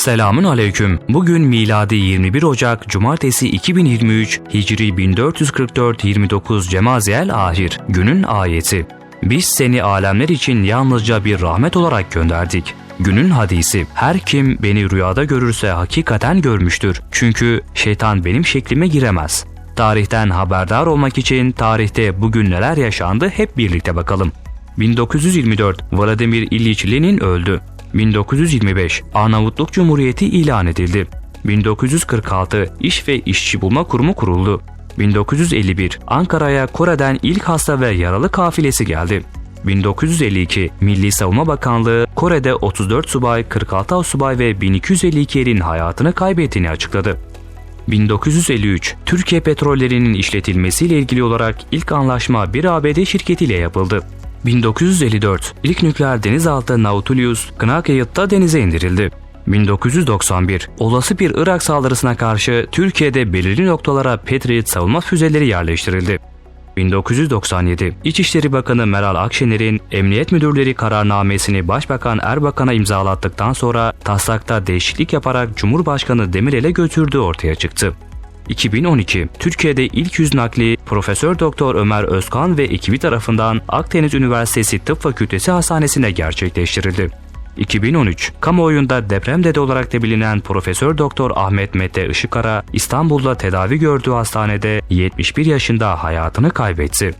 Selamun aleyküm. Bugün miladi 21 Ocak Cumartesi 2023 Hicri 1444 29 Cemaziyel Ahir. Günün ayeti. Biz seni alemler için yalnızca bir rahmet olarak gönderdik. Günün hadisi. Her kim beni rüyada görürse hakikaten görmüştür. Çünkü şeytan benim şeklime giremez. Tarihten haberdar olmak için tarihte bugün neler yaşandı hep birlikte bakalım. 1924 Vladimir İliç Lenin öldü. 1925 Arnavutluk Cumhuriyeti ilan edildi. 1946 İş ve İşçi Bulma Kurumu kuruldu. 1951 Ankara'ya Kore'den ilk hasta ve yaralı kafilesi geldi. 1952 Milli Savunma Bakanlığı Kore'de 34 subay, 46 subay ve 1252 erin hayatını kaybettiğini açıkladı. 1953 Türkiye petrollerinin işletilmesiyle ilgili olarak ilk anlaşma bir ABD şirketiyle yapıldı. 1954 ilk nükleer denizaltı Nautilus Kınakayıt'ta denize indirildi. 1991 olası bir Irak saldırısına karşı Türkiye'de belirli noktalara Patriot savunma füzeleri yerleştirildi. 1997 İçişleri Bakanı Meral Akşener'in Emniyet Müdürleri kararnamesini Başbakan Erbakan'a imzalattıktan sonra taslakta değişiklik yaparak Cumhurbaşkanı Demirel'e götürdüğü ortaya çıktı. 2012 Türkiye'de ilk yüz nakli Profesör Doktor Ömer Özkan ve ekibi tarafından Akdeniz Üniversitesi Tıp Fakültesi Hastanesi'nde gerçekleştirildi. 2013 kamuoyunda deprem dede olarak da bilinen Profesör Doktor Ahmet Mete Işıkara İstanbul'da tedavi gördüğü hastanede 71 yaşında hayatını kaybetti.